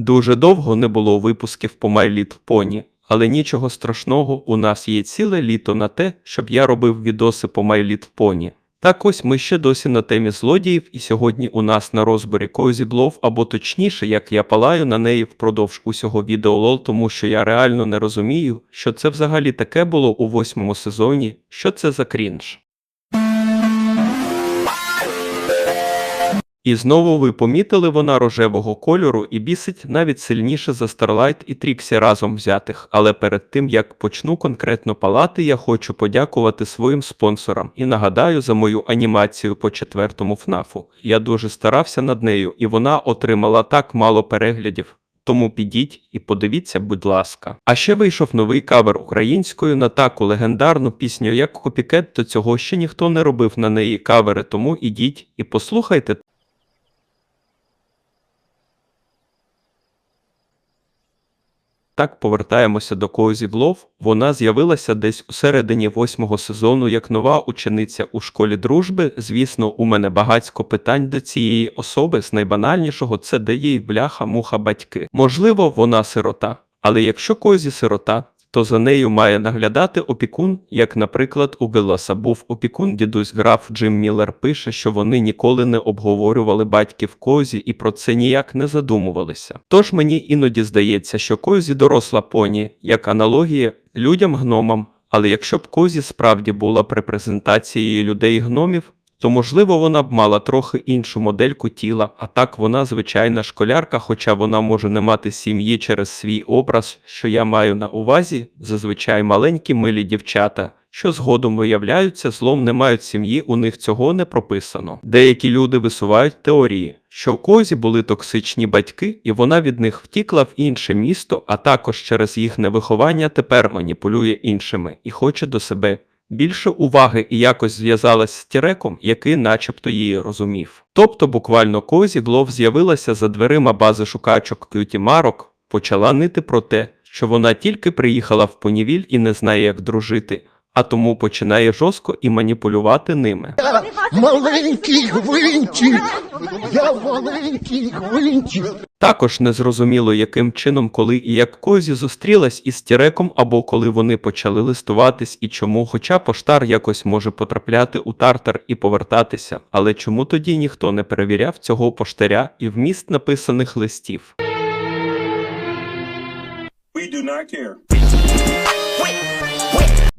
Дуже довго не було випусків по Little Pony, але нічого страшного, у нас є ціле літо на те, щоб я робив відоси по My Little. Так ось ми ще досі на темі злодіїв, і сьогодні у нас на розборі Cozy Glove, або точніше, як я палаю на неї впродовж усього відео лол, тому що я реально не розумію, що це взагалі таке було у восьмому сезоні, що це за крінж. І знову ви помітили вона рожевого кольору і бісить навіть сильніше за Starlight і Тріксі разом взятих. Але перед тим як почну конкретно палати, я хочу подякувати своїм спонсорам і нагадаю за мою анімацію по четвертому ФНАФу. Я дуже старався над нею, і вона отримала так мало переглядів. Тому підіть і подивіться, будь ласка. А ще вийшов новий кавер українською на таку легендарну пісню як Копікет, то цього ще ніхто не робив на неї кавери, тому ідіть і послухайте Так повертаємося до Коузі Блов. Вона з'явилася десь у середині восьмого сезону як нова учениця у школі дружби. Звісно, у мене багатько питань до цієї особи. З найбанальнішого це де їй бляха муха батьки. Можливо, вона сирота. Але якщо Козі сирота, то за нею має наглядати опікун, як, наприклад, у Геласа був опікун дідусь граф Джим Міллер пише, що вони ніколи не обговорювали батьків Козі і про це ніяк не задумувалися. Тож мені іноді здається, що Козі доросла поні, як аналогія людям-гномам, але якщо б Козі справді була б репрезентацією людей-гномів, то можливо вона б мала трохи іншу модельку тіла, а так вона звичайна школярка, хоча вона може не мати сім'ї через свій образ, що я маю на увазі, зазвичай маленькі милі дівчата, що згодом виявляються злом не мають сім'ї, у них цього не прописано. Деякі люди висувають теорії, що в козі були токсичні батьки, і вона від них втікла в інше місто, а також через їхнє виховання тепер маніпулює іншими і хоче до себе більше уваги і якось зв'язалась з Тіреком, який начебто її розумів. Тобто буквально Козі Глов з'явилася за дверима бази шукачок Кюті Марок, почала нити про те, що вона тільки приїхала в понівіль і не знає, як дружити, а тому починає жорстко і маніпулювати ними. Маленький гвинтик! Я маленький гвинтик! Також незрозуміло, яким чином, коли і як Козі зустрілась із Тіреком, або коли вони почали листуватись, і чому, хоча поштар якось може потрапляти у тартар і повертатися, але чому тоді ніхто не перевіряв цього поштаря і вміст написаних листів? We do not care.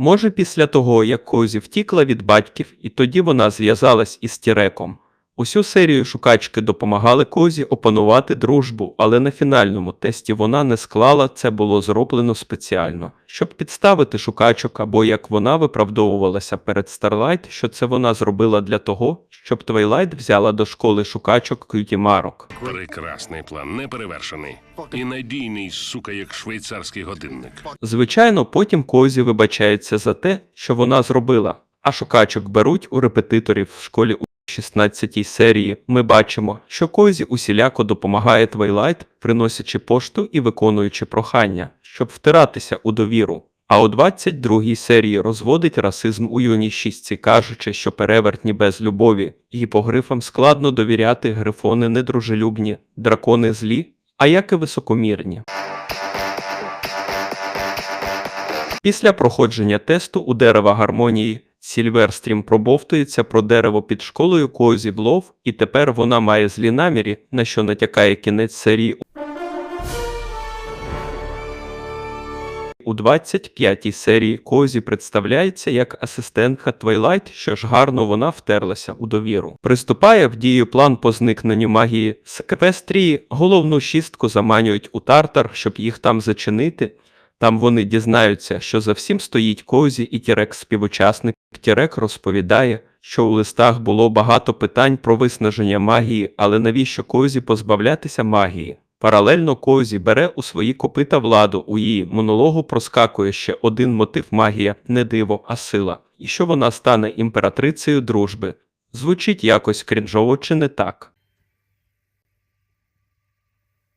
Може, після того, як Козі втікла від батьків, і тоді вона зв'язалась із Тіреком. Усю серію шукачки допомагали Козі опанувати дружбу, але на фінальному тесті вона не склала, це було зроблено спеціально, щоб підставити шукачок, або як вона виправдовувалася перед Старлайт, що це вона зробила для того, щоб Твайлайт взяла до школи шукачок Кюті Марок. Прекрасний план, неперевершений. І надійний, сука, як швейцарський годинник. Звичайно, потім Козі вибачається за те, що вона зробила, а шукачок беруть у репетиторів в школі у 16 серії. Ми бачимо, що Козі усіляко допомагає Твайлайт, приносячи пошту і виконуючи прохання, щоб втиратися у довіру. А у 22 серії розводить расизм у юній шістці, кажучи, що перевертні без любові, гіпогрифам складно довіряти, грифони недружелюбні, дракони злі, а як і високомірні. Після проходження тесту у дерева гармонії Сільверстрім пробовтується про дерево під школою Козі Блов, і тепер вона має злі намірі, на що натякає кінець серії. У 25-й серії Козі представляється як асистентка Твайлайт, що ж гарно вона втерлася у довіру. Приступає в дію план по зникненню магії Секвестрії, головну шістку заманюють у тартар, щоб їх там зачинити. Там вони дізнаються, що за всім стоїть Козі і Тірек співучасник. Тірек розповідає, що у листах було багато питань про виснаження магії, але навіщо Козі позбавлятися магії? Паралельно Козі бере у свої копита владу. У її монологу проскакує ще один мотив магія, не диво, а сила, і що вона стане імператрицею дружби. Звучить якось крінжово чи не так?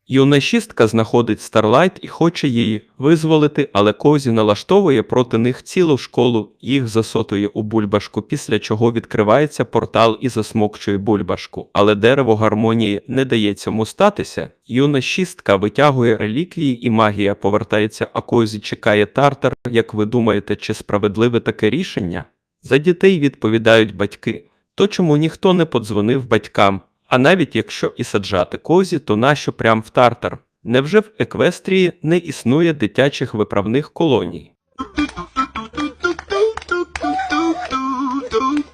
Юна шістка знаходить Старлайт і хоче її визволити, але Козі налаштовує проти них цілу школу, їх засотує у бульбашку, після чого відкривається портал і засмокчує бульбашку. Але дерево гармонії не дає цьому статися. Юна шістка витягує реліквії і магія повертається, а Козі чекає тартар. Як ви думаєте, чи справедливе таке рішення? За дітей відповідають батьки. То чому ніхто не подзвонив батькам? А навіть якщо і саджати козі, то нащо прям в тартар? Невже в Еквестрії не існує дитячих виправних колоній?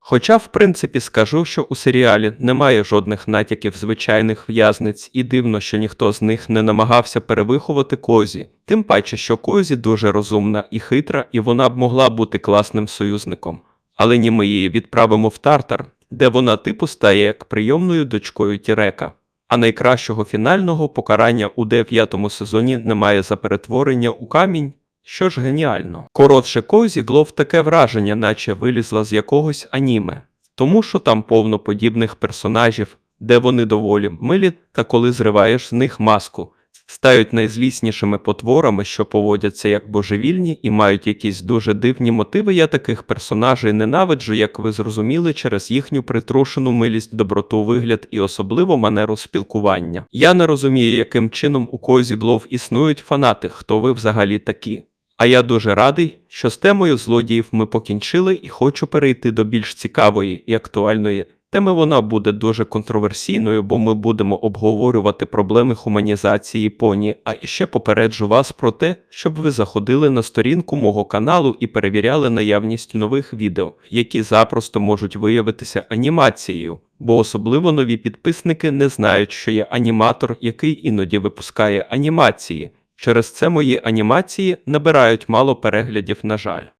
Хоча, в принципі, скажу, що у серіалі немає жодних натяків звичайних в'язниць, і дивно, що ніхто з них не намагався перевиховати козі. Тим паче, що козі дуже розумна і хитра, і вона б могла бути класним союзником. Але ні ми її відправимо в тартар, де вона типу стає як прийомною дочкою Тірека. А найкращого фінального покарання у дев'ятому сезоні немає за перетворення у камінь, що ж геніально. Коротше, Козі Глов таке враження, наче вилізла з якогось аніме, тому що там повно подібних персонажів, де вони доволі милі, та коли зриваєш з них маску, стають найзліснішими потворами, що поводяться як божевільні і мають якісь дуже дивні мотиви. Я таких персонажей ненавиджу, як ви зрозуміли, через їхню притрушену милість, доброту, вигляд і особливо манеру спілкування. Я не розумію, яким чином у Козі Блов існують фанати, хто ви взагалі такі. А я дуже радий, що з темою злодіїв ми покінчили і хочу перейти до більш цікавої і актуальної теми. Вона буде дуже контроверсійною, бо ми будемо обговорювати проблеми хуманізації поні. А ще попереджу вас про те, щоб ви заходили на сторінку мого каналу і перевіряли наявність нових відео, які запросто можуть виявитися анімацією. Бо особливо нові підписники не знають, що є аніматор, який іноді випускає анімації. Через це мої анімації набирають мало переглядів, на жаль.